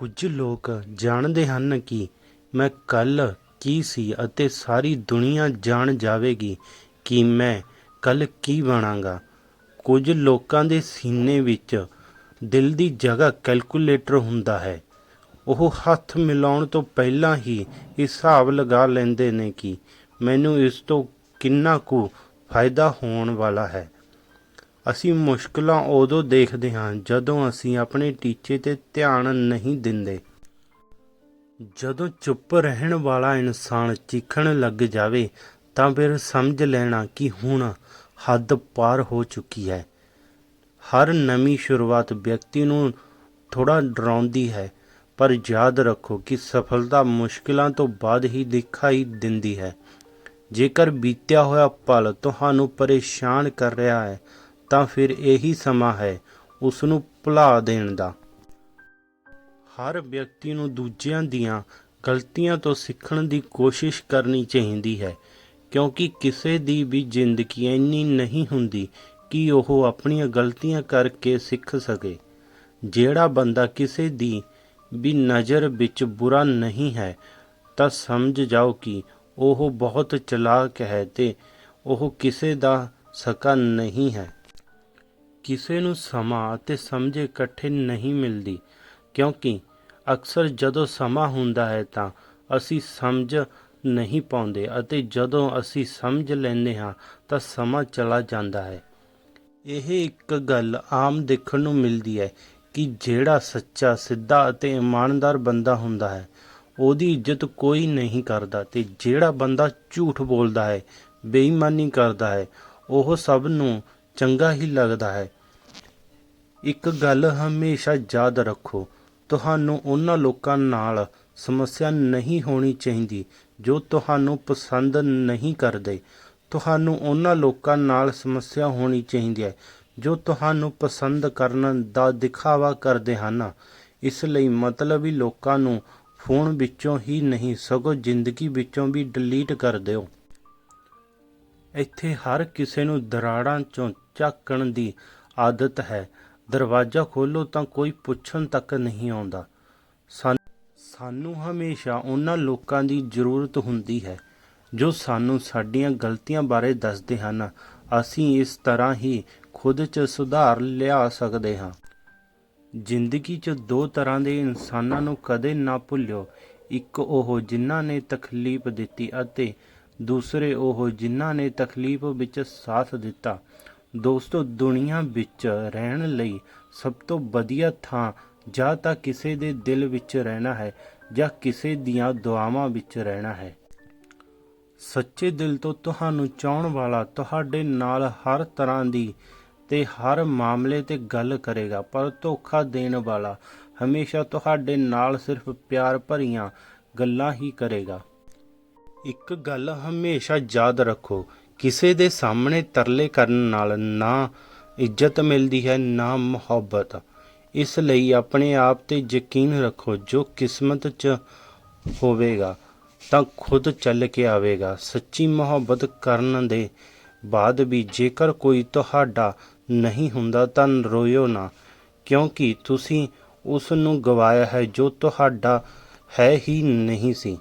ਕੁਝ ਲੋਕ ਜਾਣਦੇ ਹਨ ਕਿ ਮੈਂ ਕੱਲ੍ਹ ਕੀ ਸੀ ਅਤੇ ਸਾਰੀ ਦੁਨੀਆ ਜਾਣ ਜਾਵੇਗੀ ਕਿ ਮੈਂ ਕੱਲ੍ਹ ਕੀ ਬਣਾਂਗਾ। ਕੁਝ ਲੋਕਾਂ ਦੇ ਸੀਨੇ ਵਿੱਚ ਦਿਲ ਦੀ ਜਗ੍ਹਾ ਕੈਲਕੂਲੇਟਰ ਹੁੰਦਾ ਹੈ। ਉਹ ਹੱਥ ਮਿਲਾਉਣ ਤੋਂ ਪਹਿਲਾਂ ਹੀ ਹਿਸਾਬ ਲਗਾ ਲੈਂਦੇ ਨੇ ਕਿ ਮੈਨੂੰ ਇਸ ਤੋਂ ਕਿੰਨਾ ਕੁ ਫਾਇਦਾ ਹੋਣ ਵਾਲਾ ਹੈ। ਅਸੀਂ ਮੁਸ਼ਕਲਾਂ ਉਦੋਂ ਦੇਖਦੇ ਹਾਂ ਜਦੋਂ ਅਸੀਂ ਆਪਣੇ ਟੀਚੇ ਤੇ ਧਿਆਨ ਨਹੀਂ ਦਿੰਦੇ। ਜਦੋਂ ਚੁੱਪ ਰਹਿਣ ਵਾਲਾ ਇਨਸਾਨ ਚੀਖਣ ਲੱਗ ਜਾਵੇ, ਤਾਂ ਫਿਰ ਸਮਝ ਲੈਣਾ ਕਿ ਹੁਣ ਹੱਦ ਪਾਰ ਹੋ ਚੁੱਕੀ ਹੈ। ਹਰ ਨਵੀਂ ਸ਼ੁਰੂਆਤ ਵਿਅਕਤੀ ਨੂੰ ਥੋੜਾ ਡਰਾਉਂਦੀ ਹੈ, ਪਰ ਯਾਦ ਰੱਖੋ ਕਿ ਸਫਲਤਾ ਮੁਸ਼ਕਿਲਾਂ ਤੋਂ ਬਾਅਦ ਹੀ ਦਿਖਾਈ ਦਿੰਦੀ ਹੈ। ਜੇਕਰ ਬੀਤਿਆ ਹੋਇਆ ਪਲ ਤੁਹਾਨੂੰ ਪਰੇਸ਼ਾਨ ਕਰ ਰਿਹਾ ਹੈ ਤਾਂ ਫਿਰ ਇਹੀ ਸਮਾਂ ਹੈ ਉਸ ਨੂੰ ਭੁਲਾ ਦੇਣ ਦਾ। ਹਰ ਵਿਅਕਤੀ ਨੂੰ ਦੂਜਿਆਂ ਦੀਆਂ ਗਲਤੀਆਂ ਤੋਂ ਸਿੱਖਣ ਦੀ ਕੋਸ਼ਿਸ਼ ਕਰਨੀ ਚਾਹੀਦੀ ਹੈ, ਕਿਉਂਕਿ ਕਿਸੇ ਦੀ ਵੀ ਜ਼ਿੰਦਗੀ ਇੰਨੀ ਨਹੀਂ ਹੁੰਦੀ ਕਿ ਉਹ ਆਪਣੀਆਂ ਗਲਤੀਆਂ ਕਰਕੇ ਸਿੱਖ ਸਕੇ। ਜਿਹੜਾ ਬੰਦਾ ਕਿਸੇ ਦੀ ਵੀ ਨਜ਼ਰ ਵਿੱਚ ਬੁਰਾ ਨਹੀਂ ਹੈ, ਤਾਂ ਸਮਝ ਜਾਓ ਕਿ ਉਹ ਬਹੁਤ ਚਲਾਕ ਹੈ ਤੇ ਉਹ ਕਿਸੇ ਦਾ ਸਕਾ ਨਹੀਂ ਹੈ। ਕਿਸੇ ਨੂੰ ਸਮਾਂ ਅਤੇ ਸਮਝ ਇਕੱਠੇ ਨਹੀਂ ਮਿਲਦੀ, ਕਿਉਂਕਿ ਅਕਸਰ ਜਦੋਂ ਸਮਾਂ ਹੁੰਦਾ ਹੈ ਤਾਂ ਅਸੀਂ ਸਮਝ ਨਹੀਂ ਪਾਉਂਦੇ ਅਤੇ ਜਦੋਂ ਅਸੀਂ ਸਮਝ ਲੈਂਦੇ ਹਾਂ ਤਾਂ ਸਮਾਂ ਚਲਾ ਜਾਂਦਾ ਹੈ। ਇਹ ਇੱਕ ਗੱਲ ਆਮ ਦੇਖਣ ਨੂੰ ਮਿਲਦੀ ਹੈ ਕਿ ਜਿਹੜਾ ਸੱਚਾ, ਸਿੱਧਾ ਅਤੇ ਇਮਾਨਦਾਰ ਬੰਦਾ ਹੁੰਦਾ ਹੈ, ਉਹਦੀ ਇੱਜ਼ਤ ਕੋਈ ਨਹੀਂ ਕਰਦਾ ਤੇ ਜਿਹੜਾ ਬੰਦਾ ਝੂਠ ਬੋਲਦਾ ਹੈ, ਬੇਈਮਾਨੀ ਕਰਦਾ ਹੈ, ਉਹ ਸਭ ਨੂੰ ਚੰਗਾ ਹੀ ਲੱਗਦਾ ਹੈ। ਇੱਕ ਗੱਲ ਹਮੇਸ਼ਾ ਯਾਦ ਰੱਖੋ, ਤੁਹਾਨੂੰ ਉਹਨਾਂ ਲੋਕਾਂ ਨਾਲ ਸਮੱਸਿਆ ਨਹੀਂ ਹੋਣੀ ਚਾਹੀਦੀ ਜੋ ਤੁਹਾਨੂੰ ਪਸੰਦ ਨਹੀਂ ਕਰਦੇ। ਤੁਹਾਨੂੰ ਉਹਨਾਂ ਲੋਕਾਂ ਨਾਲ ਸਮੱਸਿਆ ਹੋਣੀ ਚਾਹੀਦੀ ਹੈ ਜੋ ਤੁਹਾਨੂੰ ਪਸੰਦ ਕਰਨ ਦਾ ਦਿਖਾਵਾ ਕਰਦੇ ਹਨ। ਇਸ ਲਈ ਮਤਲਬੀ ਲੋਕਾਂ ਨੂੰ ਫੋਨ ਵਿੱਚੋਂ ਹੀ ਨਹੀਂ, ਸਗੋਂ ਜ਼ਿੰਦਗੀ ਵਿੱਚੋਂ ਵੀ ਡਿਲੀਟ ਕਰ ਦਿਓ। ਇੱਥੇ ਹਰ ਕਿਸੇ ਨੂੰ ਦਰਾੜਾਂ ਚੋਂ ਝਾਕਣ ਦੀ ਆਦਤ ਹੈ। ਦਰਵਾਜ਼ਾ ਖੋਲੋ ਤਾਂ ਕੋਈ ਪੁੱਛਣ ਤੱਕ ਨਹੀਂ ਆਉਂਦਾ। ਸਾਨ- ਸਾਨੂੰ ਹਮੇਸ਼ਾ ਉਹਨਾਂ ਲੋਕਾਂ ਦੀ ਜ਼ਰੂਰਤ ਹੁੰਦੀ ਹੈ, ਜੋ ਸਾਨੂੰ ਸਾਡੀਆਂ ਗਲਤੀਆਂ ਬਾਰੇ ਦੱਸਦੇ ਹਨ। ਅਸੀਂ ਇਸ ਤਰ੍ਹਾਂ ਹੀ ਖੁਦ 'ਚ ਸੁਧਾਰ ਲਿਆ ਸਕਦੇ ਹਾਂ। ਜ਼ਿੰਦਗੀ 'ਚ ਦੋ ਤਰ੍ਹਾਂ ਦੇ ਇਨਸਾਨਾਂ ਨੂੰ ਕਦੇ ਨਾ ਭੁੱਲਿਓ। ਇੱਕ ਉਹ ਜਿਨ੍ਹਾਂ ਨੇ ਤਕਲੀਫ ਦਿੱਤੀ ਅਤੇ ਦੂਸਰੇ ਉਹ ਜਿਨ੍ਹਾਂ ਨੇ ਤਕਲੀਫ ਵਿੱਚ ਸਾਥ ਦਿੱਤਾ। ਦੋਸਤੋ, ਦੁਨੀਆ ਵਿੱਚ ਰਹਿਣ ਲਈ ਸਭ ਤੋਂ ਵਧੀਆ ਥਾਂ ਜਾਂ ਤਾਂ ਕਿਸੇ ਦੇ ਦਿਲ ਵਿੱਚ ਰਹਿਣਾ ਹੈ ਜਾਂ ਕਿਸੇ ਦੀਆਂ ਦੁਆਵਾਂ ਵਿੱਚ ਰਹਿਣਾ ਹੈ। ਸੱਚੇ ਦਿਲ ਤੋਂ ਤੁਹਾਨੂੰ ਚਾਹਣ ਵਾਲਾ ਤੁਹਾਡੇ ਨਾਲ ਹਰ ਤਰ੍ਹਾਂ ਦੀ ਤੇ ਹਰ ਮਾਮਲੇ ਤੇ ਗੱਲ ਕਰੇਗਾ, ਪਰ ਧੋਖਾ ਦੇਣ ਵਾਲਾ ਹਮੇਸ਼ਾ ਤੁਹਾਡੇ ਨਾਲ ਸਿਰਫ ਪਿਆਰ ਭਰੀਆਂ ਗੱਲਾਂ ਹੀ ਕਰੇਗਾ। ਇੱਕ ਗੱਲ ਹਮੇਸ਼ਾ ਯਾਦ ਰੱਖੋ ਕਿਸੇ ਦੇ ਸਾਹਮਣੇ ਤਰਲੇ ਕਰਨ ਨਾਲ ਨਾ ਇੱਜ਼ਤ ਮਿਲਦੀ ਹੈ, ਨਾ ਮੁਹੱਬਤ। ਇਸ ਲਈ ਆਪਣੇ ਆਪ ਤੇ ਯਕੀਨ ਰੱਖੋ, ਜੋ ਕਿਸਮਤ 'ਚ ਹੋਵੇਗਾ, ਤਾਂ ਖੁਦ ਚੱਲ ਕੇ ਆਵੇਗਾ। ਸੱਚੀ ਮੁਹੱਬਤ ਕਰਨ ਦੇ ਬਾਅਦ ਵੀ ਜੇਕਰ ਕੋਈ ਤੁਹਾਡਾ ਨਹੀਂ ਹੁੰਦਾ, ਤਾਂ ਰੋਇਓ ਨਾ, ਕਿਉਂਕਿ ਤੁਸੀਂ ਉਸ ਨੂੰ ਗਵਾਇਆ ਹੈ ਜੋ ਤੁਹਾਡਾ ਹੈ ਹੀ ਨਹੀਂ ਸੀ।